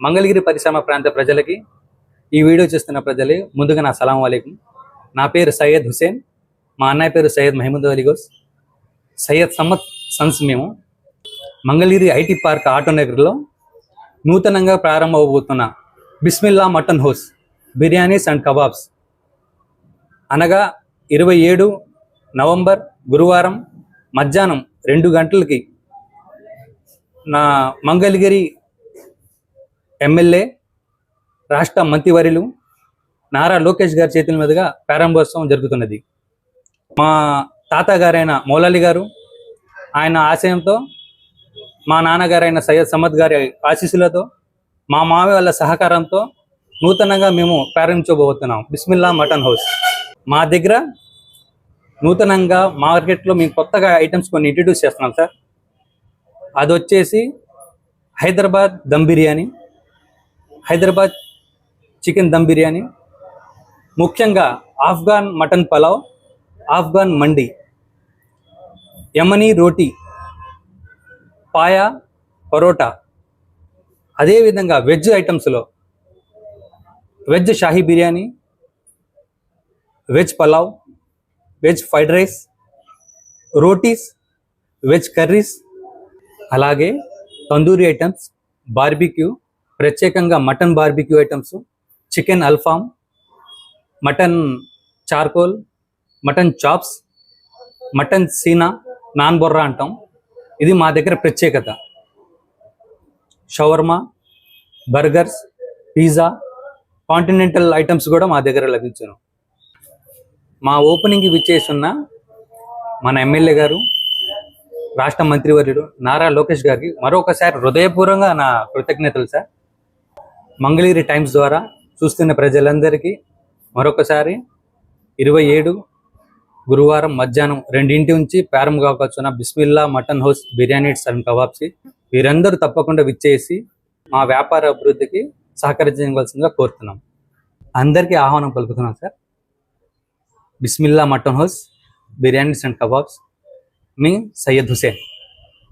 మంగళగిరి పరిశ్రమ ప్రాంత ప్రజలకి ఈ వీడియో చూస్తున్న ప్రజలు ముందుగా నా సలాం వాలేకుం నా పేరు సయ్యద్ హుసేన్. మా అన్నయ్య పేరు సయ్యద్ మహమూద్ అలీగోస్ సయ్యద్ సమ్మత్ సన్స్ మేము. మంగళగిరి ఐటీ పార్క్ ఆటో నగర్లో నూతనంగా ప్రారంభమవబోతున్న Bismillah mutton house biryanis and kebabs. అనగా ఇరవై ఏడు నవంబర్ గురువారం మధ్యాహ్నం రెండు గంటలకి నా మంగళగిరి ఎమ్మెల్యే రాష్ట్ర మంత్రివర్యులు నారా లోకేష్ గారి చేతుల మీదుగా ప్రారంభోత్సవం జరుగుతున్నది. మా తాత గారైన మౌలాలి గారు ఆయన ఆశయంతో మా నాన్నగారైన సయ్యద్ సమద్ గారి ఆశీస్సులతో మా మావి వాళ్ళ సహకారంతో నూతనంగా మేము ప్రారంభించబోతున్నాం. Bismillah mutton house. మా దగ్గర నూతనంగా మార్కెట్లో మేము కొత్తగా ఐటమ్స్ కొన్ని ఇంట్రడ్యూస్ చేస్తున్నాం సార్. అది వచ్చేసి హైదరాబాద్ దమ్ బిర్యానీ హైదరాబాద్ చికెన్ దమ్ బిర్యానీ. ముఖ్యంగా Afghan mutton pulao Afghan mandi Yemeni roti paya parotta. అదేవిధంగా veg ఐటమ్స్లో veg shahi biryani veg pulao veg fried rice rotis veg curries అలాగే తందూరి ఐటమ్స్ బార్బిక్యూ ప్రత్యేకంగా mutton barbecue items chicken alfaham mutton charcoal mutton chops mutton సీనా నాన్ బొర్రా అంటాం. ఇది మా దగ్గర ప్రత్యేకత. Shawarma burgers pizza continental items కూడా మా దగ్గర లభించును. మా ఓపెనింగ్కి విచ్చేసున్న మన ఎమ్మెల్యే గారు రాష్ట్ర మంత్రివర్యుడు నారా లోకేష్ గారికి మరొకసారి హృదయపూర్వకంగా నా కృతజ్ఞతలు సార్. మంగళగిరి టైమ్స్ ద్వారా చూస్తున్న ప్రజలందరికీ మరొకసారి ఇరవై ఏడు గురువారం మధ్యాహ్నం రెండింటి నుంచి ప్రారంభం కావచ్చున్న Bismillah mutton house biryanis and కబాబ్స్కి వీరందరూ తప్పకుండా విచ్చేసి మా వ్యాపార అభివృద్ధికి సహకరించవలసిందిగా కోరుతున్నాం. అందరికీ ఆహ్వానం పలుకుతున్నాం sir. Bismillah mutton house biryanis and kebabs me Syed Hussain.